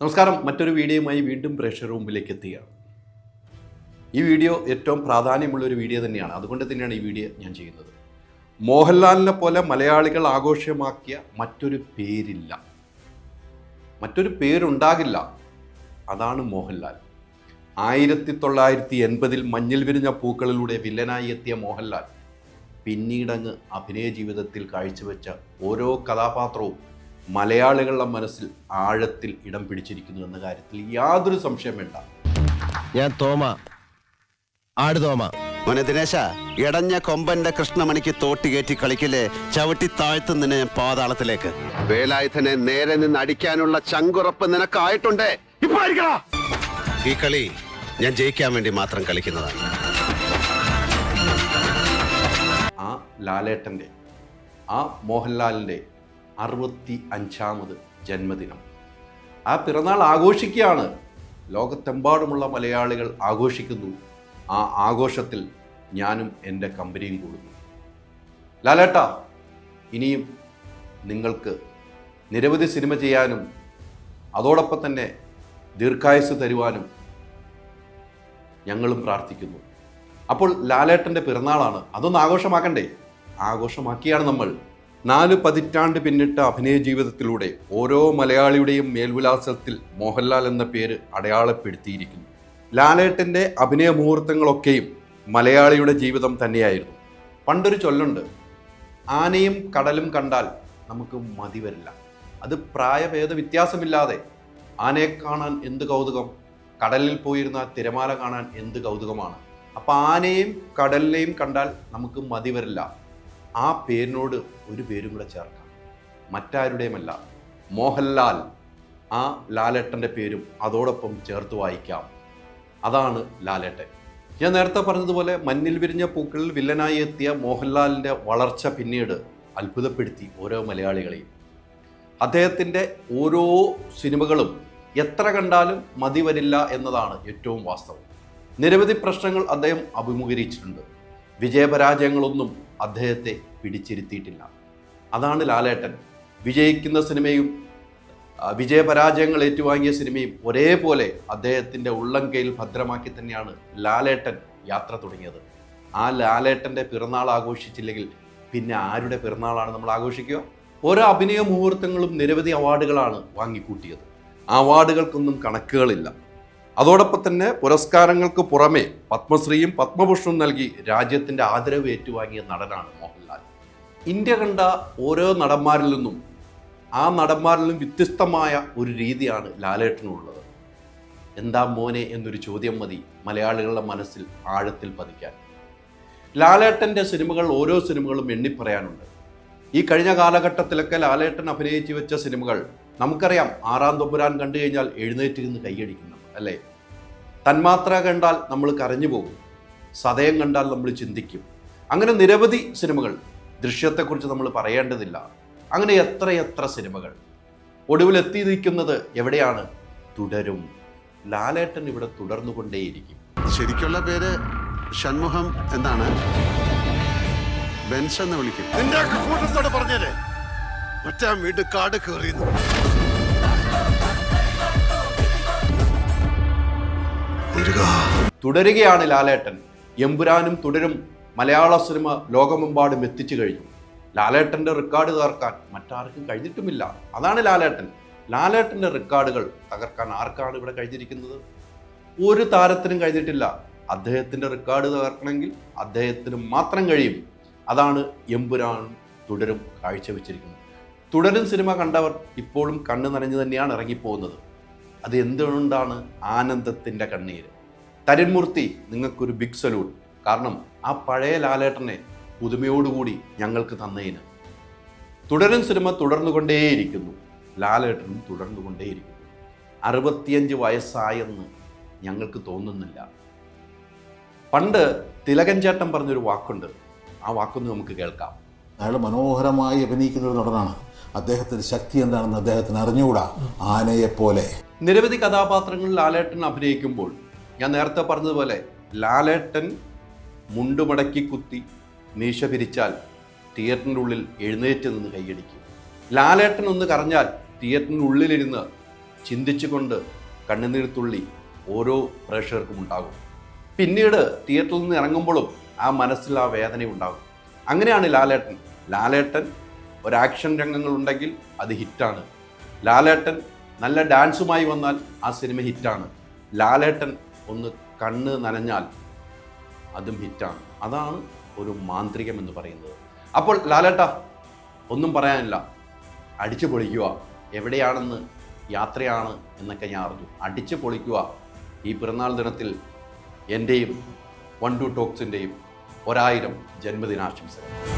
നമസ്കാരം. മറ്റൊരു വീഡിയോയുമായി വീണ്ടും പ്രേക്ഷക മുമ്പിലേക്ക് എത്തുകയാണ്. ഈ വീഡിയോ ഏറ്റവും പ്രാധാന്യമുള്ള ഒരു വീഡിയോ തന്നെയാണ്. അതുകൊണ്ട് തന്നെയാണ് ഈ വീഡിയോ ഞാൻ ചെയ്യുന്നത്. മോഹൻലാലിനെ പോലെ മലയാളികൾ ആഘോഷമാക്കിയ മറ്റൊരു പേരില്ല. മറ്റൊരു പേരുണ്ടാകില്ല. അതാണ് മോഹൻലാൽ. ആയിരത്തി തൊള്ളായിരത്തി എൺപതിൽ മഞ്ഞിൽ വിരിഞ്ഞ പൂക്കളിലൂടെ വില്ലനായി എത്തിയ മോഹൻലാൽ പിന്നീടങ്ങ് അഭിനയ ജീവിതത്തിൽ കാഴ്ചവെച്ച ഓരോ കഥാപാത്രവും മലയാളികളുടെ മനസ്സിൽ ആഴത്തിൽ ഇടം പിടിച്ചിരിക്കുന്നു എന്ന കാര്യത്തിൽ യാതൊരു സംശയം വേണ്ട. ഞാൻ തോമ. ആട് തോമ. മോനെ ദിനേശ ഇടഞ്ഞ കൊമ്പന്റെ കൃഷ്ണമണിക്ക് തോട്ടി കയറ്റി കളിക്കില്ലേ? ചവിട്ടി നിന്നെ ഞാൻ പാതാളത്തിലേക്ക്. വേലായുധനെ നേരെ നിന്ന് അടിക്കാനുള്ള ചങ്കുറപ്പ് നിനക്കായിട്ടുണ്ട്. ഇപ്പൊ. ഈ കളി ഞാൻ ജയിക്കാൻ വേണ്ടി മാത്രം കളിക്കുന്നതാണ്. ആ ലാലേട്ടന്റെ ആ മോഹൻലാലിന്റെ അറുപത്തി അഞ്ചാമത് ജന്മദിനം. ആ പിറന്നാൾ ആഘോഷിക്കുകയാണ് ലോകത്തെമ്പാടുമുള്ള മലയാളികൾ ആഘോഷിക്കുന്നു. ആ ആഘോഷത്തിൽ ഞാനും എന്റെ കമ്പനിയും കൂടുന്നു. ലാലേട്ട ഇനിയും നിങ്ങൾക്ക് നിരവധി സിനിമ ചെയ്യാനും അതോടൊപ്പം തന്നെ ദീർഘായുസ് തരുവാനും ഞങ്ങളും പ്രാർത്ഥിക്കുന്നു. അപ്പോൾ ലാലേട്ടന്റെ പിറന്നാളാണ്. അതൊന്ന് ആഘോഷമാക്കണ്ടേ? ആഘോഷമാക്കിയാണ് നമ്മൾ. നാല് പതിറ്റാണ്ട് പിന്നിട്ട അഭിനയ ജീവിതത്തിലൂടെ ഓരോ മലയാളിയുടെയും മേൽവിലാസത്തിൽ മോഹൻലാൽ എന്ന പേര് അടയാളപ്പെടുത്തിയിരിക്കുന്നു. ലാലേട്ടന്റെ അഭിനയ മുഹൂർത്തങ്ങളൊക്കെയും മലയാളിയുടെ ജീവിതം തന്നെയായിരുന്നു. പണ്ടൊരു ചൊല്ലുണ്ട് ആനയും കടലും കണ്ടാൽ നമുക്ക് മതി വരില്ല. അത് പ്രായഭേദ വ്യത്യാസമില്ലാതെ ആനയെ കാണാൻ എന്ത് കൗതുകം? കടലിൽ പോയിരുന്ന തിരമാല കാണാൻ എന്ത് കൗതുകമാണ്? അപ്പം ആനയും കടലിനെയും കണ്ടാൽ നമുക്ക് മതി വരില്ല. ആ പേരിനോട് ഒരു പേരും കൂടെ ചേർക്കാം. മറ്റാരുടെയുമല്ല മോഹൻലാൽ ആ ലാലേട്ടന്റെ പേരും അതോടൊപ്പം ചേർത്ത് വായിക്കാം. അതാണ് ലാലേട്ടൻ. ഞാൻ നേരത്തെ പറഞ്ഞതുപോലെ മഞ്ഞിൽ വിരിഞ്ഞ പൂക്കളിൽ വില്ലനായി എത്തിയ മോഹൻലാലിന്റെ വളർച്ച പിന്നീട് അത്ഭുതപ്പെടുത്തി ഓരോ മലയാളികളെയും. അദ്ദേഹത്തിന്റെ ഓരോ സിനിമകളും എത്ര കണ്ടാലും മതി വരില്ല എന്നതാണ് ഏറ്റവും വാസ്തവം. നിരവധി പ്രശ്നങ്ങൾ അദ്ദേഹം അഭിമുഖീകരിച്ചിട്ടുണ്ട്. വിജയപരാജയങ്ങളൊന്നും അദ്ദേഹത്തെ പിടിച്ചിരുത്തിയിട്ടില്ല. അതാണ് ലാലേട്ടൻ. വിജയിക്കുന്ന സിനിമയും വിജയപരാജയങ്ങൾ ഏറ്റുവാങ്ങിയ സിനിമയും ഒരേപോലെ അദ്ദേഹത്തിന്റെ ഉള്ളംകൈയിൽ ഭദ്രമാക്കി തന്നെയാണ് ലാലേട്ടൻ യാത്ര തുടങ്ങിയത്. ആ ലാലേട്ടന്റെ പിറന്നാൾ ആഘോഷിച്ചില്ലെങ്കിൽ പിന്നെ ആരുടെ പിറന്നാളാണ് നമ്മൾ ആഘോഷിക്കുക? ഓരോ അഭിനയ മുഹൂർത്തങ്ങളും നിരവധി അവാർഡുകളാണ് വാങ്ങിക്കൂട്ടിയത്. അവാർഡുകൾക്കൊന്നും കണക്കുകളില്ല. അതോടൊപ്പം തന്നെ പുരസ്കാരങ്ങൾക്ക് പുറമെ പത്മശ്രീയും പത്മഭൂഷണും നൽകി രാജ്യത്തിന്റെ ആദരവ് ഏറ്റുവാങ്ങിയ നടനാണ് മോഹൻലാൽ. ഇന്ത്യ കണ്ട ഓരോ നടന്മാരിൽ നിന്നും ആ നടന്മാരിൽ നിന്നും വ്യത്യസ്തമായ ഒരു രീതിയാണ് ലാലേട്ടനുള്ളത്. എന്താ മോനെ എന്നൊരു ചോദ്യം മതി മലയാളികളുടെ മനസ്സിൽ ആഴത്തിൽ പതിക്കാൻ. ലാലേട്ടന്റെ സിനിമകൾ ഓരോ സിനിമകളും എണ്ണിപ്പറയാനുണ്ട്. ഈ കഴിഞ്ഞ കാലഘട്ടത്തിലൊക്കെ ലാലേട്ടൻ അഭിനയിച്ചു വെച്ച സിനിമകൾ നമുക്കറിയാം ആറാം തൊമ്പുരാൻ കണ്ടു കഴിഞ്ഞാൽ എഴുന്നേറ്റിരുന്ന് കൈയടിക്കുന്നു. അല്ലേ? തന്മാത്ര കണ്ടാൽ നമ്മൾ കരഞ്ഞു പോകും. സതയം കണ്ടാൽ നമ്മൾ ചിന്തിക്കും. അങ്ങനെ നിരവധി സിനിമകൾ ദൃശ്യത്തെക്കുറിച്ച് നമ്മൾ പറയേണ്ടതില്ല. അങ്ങനെ എത്രയെത്ര സിനിമകൾ. ഒടുവിൽ എത്തി നിൽക്കുന്നത് എവിടെയാണ്? തുടരും. ലാലേട്ടൻ ഇവിടെ തുടർന്നു തുടർന്നുകൊണ്ടേയിരിക്കും. ശരിക്കുള്ള പേര് ഷൺമുഖം എന്നാണ്. ബെൻസ് എന്ന് വിളിക്കും. നിന്റെ കൂട്ടത്തോട് പറഞ്ഞേരെ. മറ്റേ വീട് കാട് കയറിയെന്ന് തുടരുകയാണ് ലാലേട്ടൻ. എമ്പുരാനും തുടരും. മലയാള സിനിമ ലോകമെമ്പാടും എത്തിച്ചു കഴിഞ്ഞു. ലാലേട്ടന്റെ റെക്കോർഡ് തകർക്കാൻ മറ്റാർക്കും കഴിഞ്ഞിട്ടുമില്ല. അതാണ് ലാലേട്ടൻ. ലാലേട്ടന്റെ റെക്കോർഡുകൾ തകർക്കാൻ ആർക്കാണ് ഇവിടെ കഴിഞ്ഞിരിക്കുന്നത്? ഒരു താരത്തിനും കഴിഞ്ഞിട്ടില്ല. അദ്ദേഹത്തിന്റെ റെക്കോർഡ് തകർക്കണമെങ്കിൽ അദ്ദേഹത്തിന് മാത്രം കഴിയും. അതാണ് എമ്പുരാനും തുടരും കാഴ്ചവെച്ചിരിക്കുന്നത്. തുടരും സിനിമ കണ്ടവർ ഇപ്പോഴും കണ്ണു നനഞ്ഞു തന്നെയാണ് ഇറങ്ങിപ്പോകുന്നത്. അത് എന്തുകൊണ്ടാണ് ആനന്ദത്തിന്റെ കണ്ണീര്? തരുൺമൂർത്തി നിങ്ങൾക്കൊരു ബിഗ് സല്യൂട്ട് കാരണം ആ പഴയ ലാലേട്ടനെ പുതുമയോടുകൂടി ഞങ്ങൾക്ക് തന്നതിന് തുടരും സിനിമ തുടർന്നുകൊണ്ടേയിരിക്കുന്നു. ലാലേട്ടനും തുടർന്നുകൊണ്ടേയിരിക്കുന്നു. അറുപത്തിയഞ്ച് വയസ്സായെന്ന് ഞങ്ങൾക്ക് തോന്നുന്നില്ല. പണ്ട് തിലകൻ ചേട്ടൻ പറഞ്ഞൊരു വാക്കുണ്ട്. ആ വാക്കൊന്ന് നമുക്ക് കേൾക്കാം. അയാൾ മനോഹരമായി അഭിനയിക്കുന്ന ഒരു നടനാണ്. അദ്ദേഹത്തിന്റെ ശക്തി എന്താണെന്ന് അദ്ദേഹത്തിന് അറിഞ്ഞുകൂടാ? ആനയെപ്പോലെ. നിരവധി കഥാപാത്രങ്ങൾ ലാലേട്ടൻ അഭിനയിക്കുമ്പോൾ ഞാൻ നേരത്തെ പറഞ്ഞതുപോലെ ലാലേട്ടൻ മുണ്ടുമടക്കി കുത്തി മീശ പിരിച്ചാൽ തിയേറ്ററിന്റെ ഉള്ളിൽ എഴുന്നേറ്റ് നിന്ന് കൈയടിക്കും. ലാലേട്ടൻ ഒന്ന് കറഞ്ഞാൽ തിയേറ്ററിന്റെ ഉള്ളിലിരുന്ന് ചിന്തിച്ചുകൊണ്ട് കണ്ണുനീർത്തുള്ളി ഓരോ പ്രേക്ഷകർക്കും ഉണ്ടാകും. പിന്നീട് തിയേറ്ററിൽ നിന്ന് ഇറങ്ങുമ്പോഴും ആ മനസ്സിൽ ആ വേദന ഉണ്ടാകും അങ്ങനെയാണ് ലാലേട്ടൻ ലാലേട്ടൻ ഒരു ആക്ഷൻ രംഗങ്ങളുണ്ടെങ്കിൽ അത് ഹിറ്റാണ്. ലാലേട്ടൻ നല്ല ഡാൻസുമായി വന്നാൽ ആ സിനിമ ഹിറ്റാണ്. ലാലേട്ടൻ ഒന്ന് കണ്ണ് നനഞ്ഞാൽ അതും ഹിറ്റാണ്. അതാണ് ഒരു മാന്ത്രികം എന്ന് പറയുന്നത്. അപ്പോൾ ലാലേട്ട ഒന്നും പറയാനില്ല. അടിച്ചു പൊളിക്കുക. എവിടെയാണെന്ന് യാത്രയാണ് എന്നൊക്കെ ഞാൻ അറിഞ്ഞു. അടിച്ചു പൊളിക്കുക. ഈ പിറന്നാൾ ദിനത്തിൽ എന്റെയും വൺ ടു ടോക്സിന്റെയും ഒരായിരം ജന്മദിനാശംസകൾ.